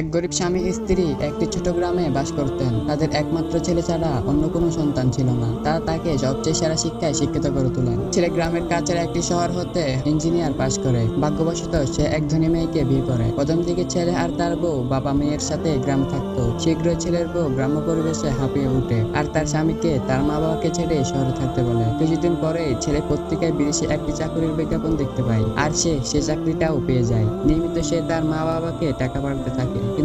এক গরিব স্বামী স্ত্রী একটি ছোট গ্রামে বাস করতেন। তাদের একমাত্র ছেলে ছাড়া অন্য কোনো সন্তান ছিল না। তারা তাকে সবচেয়ে সেরা শিক্ষায় শিক্ষিত করে তোলেন। ছেলে গ্রামের কাছের একটি শহর হতে ইঞ্জিনিয়ার পাশ করে। ভাগ্যবশত সে এক ধনী মেয়েকে বিয়ে করে। প্রথম দিকে ছেলে আর তার বউ বাবা মেয়ের সাথে গ্রামে থাকতো। শীঘ্র ছেলের বউ গ্রাম্য পরিবেশে হাঁপিয়ে উঠে আর তার স্বামীকে তার মা বাবাকে ছেড়ে শহরে থাকতে বলে। কিছুদিন পরে ছেলে পত্রিকায় বিদেশে একটি চাকরির বিজ্ঞাপন দেখতে পায় আর সে সে চাকরিটাও পেয়ে যায়। নিয়মিত সে তার মা বাবাকে টাকা পাঠাতে থাকে।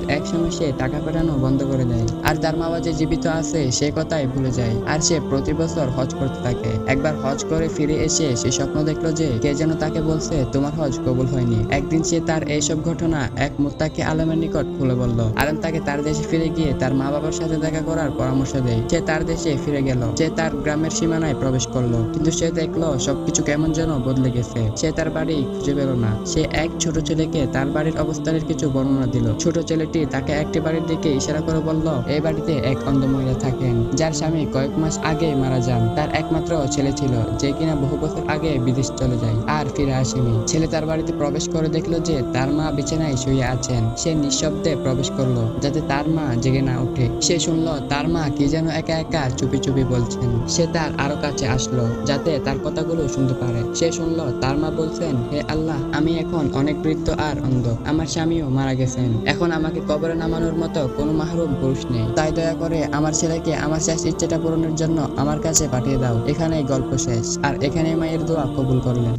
কিন্তু একসময় সে টাকা পাঠানো বন্ধ করে দেয়। আর তার মা বাবা যে জীবিত আছে, সে কথাই ভুলে যায়। আর সে প্রতি বছর হজ করতে থাকে। একবার হজ করে ফিরে এসে সে স্বপ্ন দেখল যে, কে যেন তাকে বলছে, তোমার হজ কবুল হয়নি। একদিন সে তার এইসব ঘটনা এক মুত্তাকি আলমের নিকট খুলে বলল। আলম তাকে তার দেশে ফিরে গিয়ে তার মা বাবার সাথে দেখা করার পরামর্শ দেয়। সে তার দেশে ফিরে গেল। সে তার গ্রামের সীমানায় প্রবেশ করল। কিন্তু সে দেখল সবকিছু কেমন যেন বদলে গেছে। সে তার বাড়ি খুঁজে পেল না। সে এক ছোট ছেলেকে তার বাড়ির অবস্থানের কিছু বর্ণনা দিল। ছোট ছেলেটি তাকে একটি বাড়ির দিকে ইশারা করে বলল এই বাড়িতে এক অন্ধ মহিলা থাকেন, যার স্বামী কয়েক মাস আগে মারা যান। তার একমাত্র ছেলে ছিল, যে কিনা বহু বছর আগে বিদেশ চলে যায়, আর ফিরে আসেনি। ছেলে তার বাড়িতে প্রবেশ করে দেখল যে তার মা বিছানায় শুয়ে আছেন। সে নিঃশব্দে প্রবেশ করল, যাতে তার মা জেগে না ওঠে। সে শুনলো, তার মা কি যেন একা একা চুপি চুপি বলছেন। সে তার আরও কাছে আসলো, যাতে তার কথাগুলো শুনতে পারে। সে শুনলো, তার মা বলছেন, হে আল্লাহ, আমি এখন অনেক বৃদ্ধ আর অন্ধ। আমার স্বামীও মারা গেছেন। এখন আমাকে কবরে নামানোর মতো কোনো মাহরুম পুরুষ নেই, তাই দয়া করে আমার ছেলেকে আমার শেষ ইচ্ছাটা পূরণের জন্য আমার কাছে পাঠিয়ে দাও। এখানেই গল্প শেষ। আর এখানেই মায়ের দোয়া কবুল করলেন।